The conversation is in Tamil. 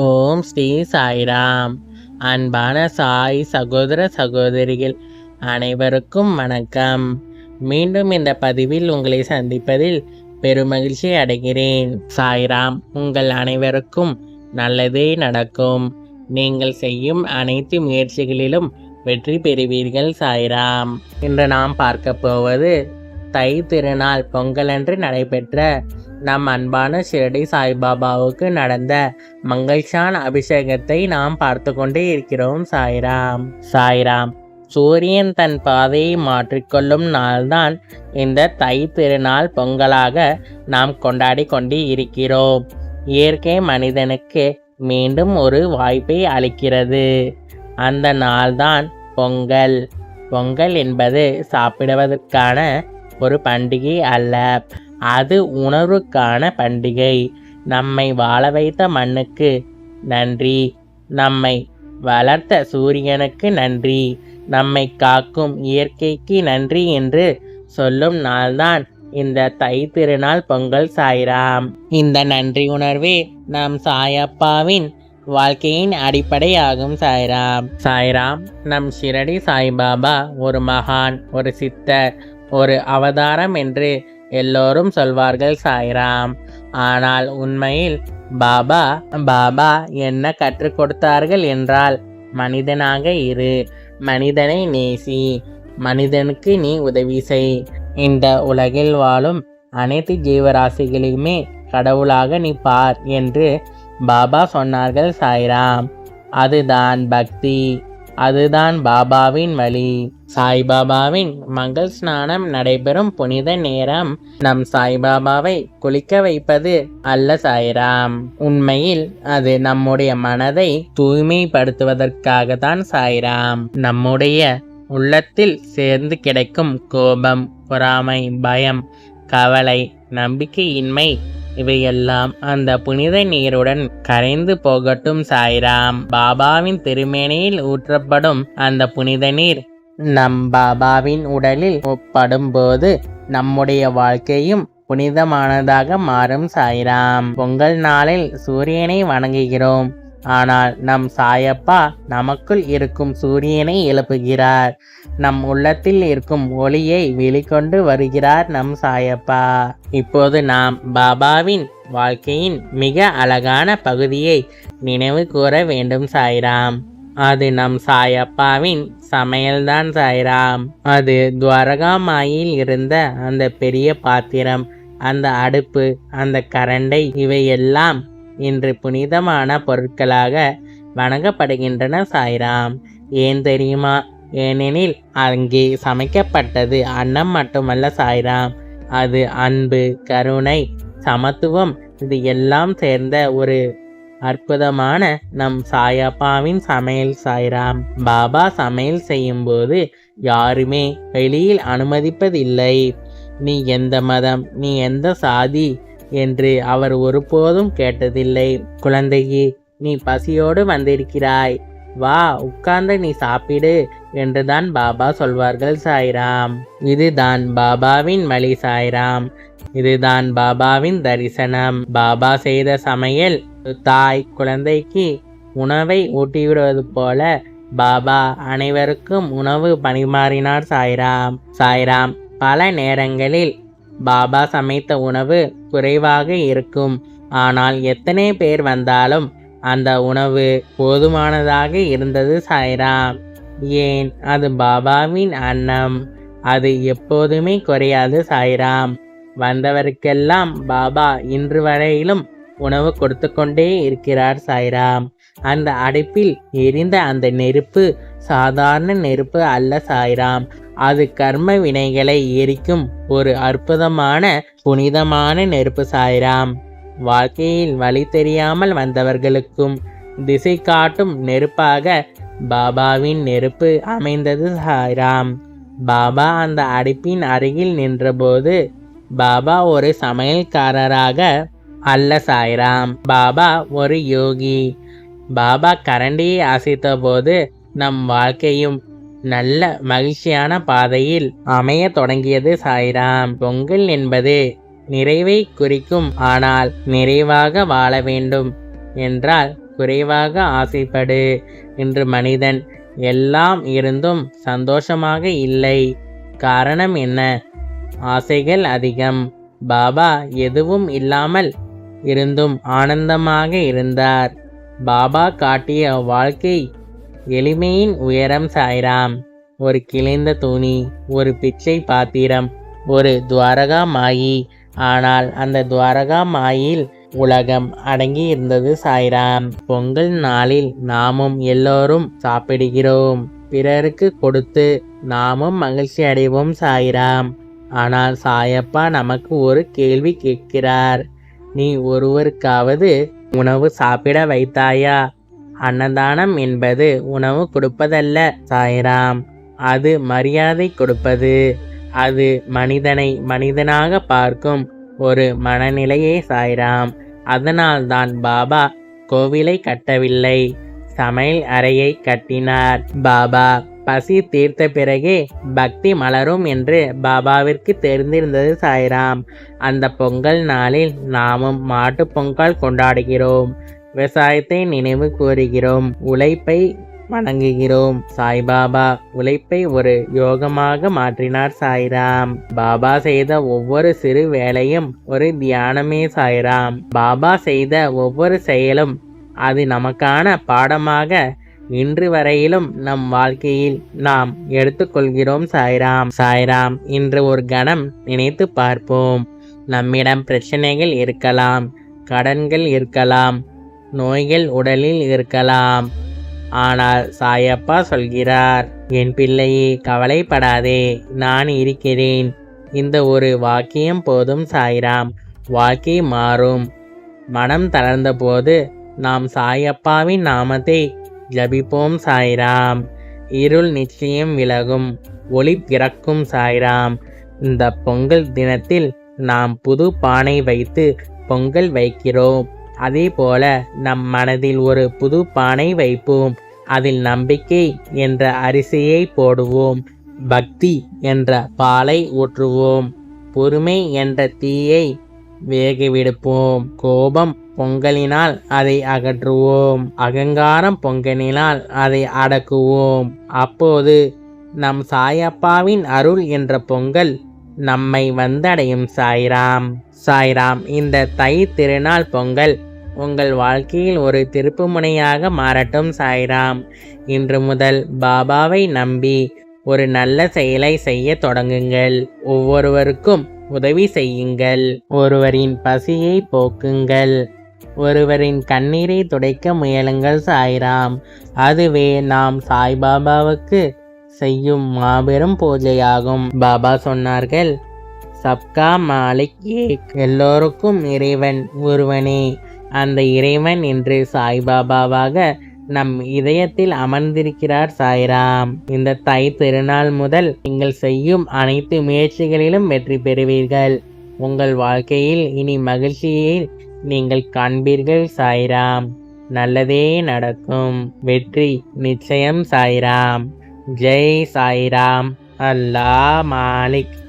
ஓம் ஸ்ரீ சாய்ராம். அன்பான சாய் சகோதர சகோதரிகள் அனைவருக்கும் வணக்கம். மீண்டும் இந்த பதிவில் உங்களை சந்திப்பதில் பெருமகிழ்ச்சி அடைகிறேன். சாய்ராம் உங்கள் அனைவருக்கும் நல்லதே நடக்கும். நீங்கள் செய்யும் அனைத்து முயற்சிகளிலும் வெற்றி பெறுவீர்கள் சாய்ராம். இன்று நாம் பார்க்க போவது தை திருநாள் பொங்கலன்று நடைபெற்ற நம் அன்பான ஷிரடி சாய்பாபாவுக்கு நடந்த மங்கள்ஷான் அபிஷேகத்தை நாம் பார்த்து கொண்டே இருக்கிறோம் சாய்ராம். சாய்ராம் சூரியன் தன் பாதையை மாற்றிக்கொள்ளும் நாள்தான் இந்த தை திருநாள் பொங்கலாக நாம் கொண்டாடி கொண்டு இருக்கிறோம். இயற்கை மனிதனுக்கு மீண்டும் ஒரு வாய்ப்பை அளிக்கிறது. அந்த நாள்தான் பொங்கல். பொங்கல் என்பது சாப்பிடுவதற்கான ஒரு பண்டிகை அல்ல. அது உணர்வுக்கான பண்டிகை. நம்மை வாழ வைத்த மண்ணுக்கு நன்றி. நம்மை வளர்த்த சூரியனுக்கு நன்றி. நம்மை காக்கும் இயற்கைக்கு நன்றி என்று சொல்லும் நாள்தான் இந்த தை திருநாள் பொங்கல் சாய்ராம். இந்த நன்றி உணர்வே நம் சாயப்பாவின் வாழ்க்கையின் அடிப்படையாகும் சாய்ராம். சாய்ராம் நம் ஷிரடி சாய்பாபா ஒரு மகான் ஒரு சித்தர் ஒரு அவதாரம் என்று எல்லோரும் சொல்வார்கள் சாய்ராம். ஆனால் உண்மையில் பாபா பாபா என்ன கற்றுக் கொடுத்தார்கள் என்றால் மனிதனாக இரு மனிதனை நேசி மனிதனுக்கு நீ உதவி செய். இந்த உலகில் வாழும் அனைத்து ஜீவராசிகளையுமே கடவுளாக நீ பார் என்று பாபா சொன்னார்கள் சாய்ராம். அதுதான் பக்தி. அதுதான் பாபாவின் வழி. சாய்பாபாவின் மங்கள் ஸ்நானம் நடைபெறும் புனித நேரம். நம் சாய்பாபாவை குளிக்க வைப்பது அல்ல சாய்ராம். உண்மையில் அது நம்முடைய மனதை தூய்மைப்படுத்துவதற்காக தான் சாய்ராம். நம்முடைய உள்ளத்தில் சேர்ந்து கிடைக்கும் கோபம் பொறாமை பயம் கவலை நம்பிக்கையின்மை இவையெல்லாம் அந்த புனித நீருடன் கரைந்து போகட்டும் சாய்ராம். பாபாவின் திருமேனியில் ஊற்றப்படும் அந்த புனித நீர் நம் பாபாவின் உடலில் படும்போது நம்முடைய வாழ்க்கையும் புனிதமானதாக மாறும் சாய்ராம். பொங்கல் நாளில் சூரியனை வணங்குகிறோம். ஆனால் நம் சாயப்பா நமக்குள் இருக்கும் சூரியனை எழுப்புகிறார். நம் உள்ளத்தில் இருக்கும் ஒளியை வெளிக்கொண்டு வருகிறார் நம் சாயப்பா. இப்போது நாம் பாபாவின் வாழ்க்கையின் மிக அழகான பகுதியை நினைவு கூற வேண்டும் சாய்ராம். அது நம் சாயப்பாவின் சமையல்தான் சாய்ராம். அது துவாரகாமாயில் இருந்த அந்த பெரிய பாத்திரம் அந்த அடுப்பு அந்த கரண்டை இவையெல்லாம் இன்று புனிதமான பொருட்களாக வணங்கப்படுகின்றன சாய்ராம். ஏன் தெரியுமா? ஏனெனில் அங்கே சமைக்கப்பட்டது அன்னம் மட்டுமல்ல சாய்ராம். அது அன்பு கருணை சமத்துவம் இது எல்லாம் சேர்ந்த ஒரு அற்புதமான நம் சாயப்பாவின் சமையல் சாய்ராம். பாபா சமையல் செய்யும்போது யாருமே வெளியில் அனுமதிப்பதில்லை. நீ எந்த மதம் நீ எந்த சாதி என்று அவர் ஒருபோதும் கேட்டதில்லை. குழந்தையே நீ பசியோடு வந்திருக்கிறாய். வா உட்கார்ந்து நீ சாப்பிடு என்றுதான் பாபா சொல்வார்கள் சாய்ராம். இதுதான் பாபாவின் வழி சாய்ராம். இதுதான் பாபாவின் தரிசனம். பாபா செய்த சமையல் தாய் குழந்தைக்கு உணவை ஊட்டிவிடுவது போல பாபா அனைவருக்கும் உணவு பணிமாறினார் சாய்ராம். சாய்ராம் பல நேரங்களில் பாபா சமைத்த உணவு குறைவாக இருக்கும். ஆனால் எத்தனை பேர் வந்தாலும் அந்த உணவு போதுமானதாக இருந்தது சாய்ராம் ஏன்? அது பாபாவின் அன்னம். அது எப்போதுமே குறையாது சாய்ராம் வந்தவருக்கெல்லாம் பாபா இன்று வரையிலும் உணவு கொடுத்து கொண்டே இருக்கிறார் சாய்ராம் அந்த அடுப்பில் எரிந்த அந்த நெருப்பு சாதாரண நெருப்பு அல்ல சாய்ராம் அது கர்ம வினைகளை எரிக்கும் ஒரு அற்புதமான புனிதமான நெருப்பு சாய்ராம். வாழ்க்கையில் வழி தெரியாமல் வந்தவர்களுக்கும் திசை காட்டும் நெருப்பாக பாபாவின் நெருப்பு அமைந்தது சாய்ராம். பாபா அந்த அடுப்பின் அருகில் நின்றபோது பாபா ஒரு சமையல்காரராக அல்ல சாய்ராம். பாபா ஒரு யோகி. பாபா கரண்டியை அசைத்த போது நம் வாழ்க்கையும் நல்ல மகிழ்ச்சியான பாதையில் அமைய தொடங்கியது சாய்ராம். பொங்கல் என்பது நிறைவை குறிக்கும் ஆனால் நிறைவாக வாழ வேண்டும் என்றால் குறைவாக ஆசைப்படு என்று மனிதன் எல்லாம் இருந்தும் சந்தோஷமாக இல்லை. காரணம் என்ன? ஆசைகள் அதிகம். பாபா எதுவும் இல்லாமல் இருந்தும் ஆனந்தமாக இருந்தார். பாபா காட்டிய வாழ்க்கை எளிமையின் உயரம் சாய்ராம். ஒரு கிளைந்த துணி ஒரு பிச்சை பாத்திரம் ஒரு துவாரகா மாயி ஆனால் அந்த துவாரகா மாயில் உலகம் அடங்கி இருந்தது சாய்ராம். பொங்கல் நாளில் நாமும் எல்லோரும் சாப்பிடுகிறோம். பிறருக்கு கொடுத்து நாமும் மகிழ்ச்சி அடைவோம் சாய்ராம். ஆனால் சாயப்பா நமக்கு ஒரு கேள்வி கேட்கிறார். நீ ஒருவருக்காவது உணவு சாப்பிட வைத்தாயா? அன்னதானம் என்பது உணவு கொடுப்பதல்ல சாய்ராம். அது மரியாதை கொடுப்பது. அது மனிதனை மனிதனாக பார்க்கும் ஒரு மனநிலையே சாய்ராம். அதனால்தான் பாபா கோவிலை கட்டவில்லை. சமையல் அறையை கட்டினார் பாபா. பசி தீர்த்த பிறகே பக்தி மலரும் என்று பாபாவிற்கு தெரிந்திருந்தது சாய்ராம். அந்த பொங்கல் நாளில் நாமும் மாட்டு பொங்கல் கொண்டாடுகிறோம். விவசாயத்தை நினைவு கூறுகிறோம். உழைப்பை வணங்குகிறோம். சாய்பாபா உழைப்பை ஒரு யோகமாக மாற்றினார் சாய்ராம். பாபா செய்த ஒவ்வொரு சிறு வேலையும் ஒரு தியானமே சாய்ராம். பாபா செய்த ஒவ்வொரு செயலும் அது நமக்கான பாடமாக இன்று வரையிலும் நம் வாழ்க்கையில் நாம் எடுத்துக்கொள்கிறோம் சாய்ராம். சாய்ராம் இன்று ஒரு கணம் நினைத்து பார்ப்போம். நம்மிடம் பிரச்சனைகள் இருக்கலாம் கடன்கள் இருக்கலாம் நோய்கள் உடலில் இருக்கலாம். ஆனால் சாயப்பா சொல்கிறார் என் பிள்ளையே கவலைப்படாதே நான் இருக்கிறேன். இந்த ஒரு வாக்கியம் போதும் சாய்ராம். வாழ்க்கை மாறும். மனம் தளர்ந்தபோது நாம் சாயப்பாவின் நாமத்தை ஜபிப்போம் சாய்ராம். இருள் நிச்சயம் விலகும். ஒளி பிறக்கும் சாய்ராம். இந்த பொங்கல் தினத்தில் நாம் புது பானை வைத்து பொங்கல் வைக்கிறோம். அதே போல நம் மனதில் ஒரு புது பானை வைப்போம். அதில் நம்பிக்கை என்ற அரிசியை போடுவோம். பக்தி என்ற பாலை ஊற்றுவோம். பொறுமை என்ற தீயை வேகவிடுப்போம் கோபம் பொங்கலினால் அதை அகற்றுவோம். அகங்காரம் பொங்கலினால் அதை அடக்குவோம். அப்போது நம் சாயப்பாவின் அருள் என்ற பொங்கல் நம்மை வந்தடையும். சாய்ராம் சாய்ராம் இந்த தை திருநாள் பொங்கல் உங்கள் வாழ்க்கையில் ஒரு திருப்பு முனையாக மாறட்டும் சாய்ராம். இன்று முதல் பாபாவை நம்பி ஒரு நல்ல செயலை செய்ய தொடங்குங்கள். ஒவ்வொருவருக்கும் உதவி செய்யுங்கள். ஒருவரின் பசியை போக்குங்கள். ஒருவரின் கண்ணீரை துடைக்க முயலுங்கள் சாய்ராம். அதுவே நாம் சாய்பாபாவுக்கு செய்யும் மாபெரும் பூஜையாகும். பாபா சொன்னார்கள் சப்கா மாலிக் ஏக். எல்லோருக்கும் இறைவன் ஒருவனே. அந்த இறைவன் என்று சாய்பாபாவாக நம் இதயத்தில் அமர்ந்திருக்கிறார் சாய்ராம். இந்த தை திருநாள் முதல் நீங்கள் செய்யும் அனைத்து முயற்சிகளிலும் வெற்றி பெறுவீர்கள். உங்கள் வாழ்க்கையில் இனி மகிழ்ச்சியை நீங்கள் காண்பீர்கள் சாய்ராம். நல்லதே நடக்கும். வெற்றி நிச்சயம் சாய்ராம். ஜெய் சாய்ராம். அல்லா மாலிக்.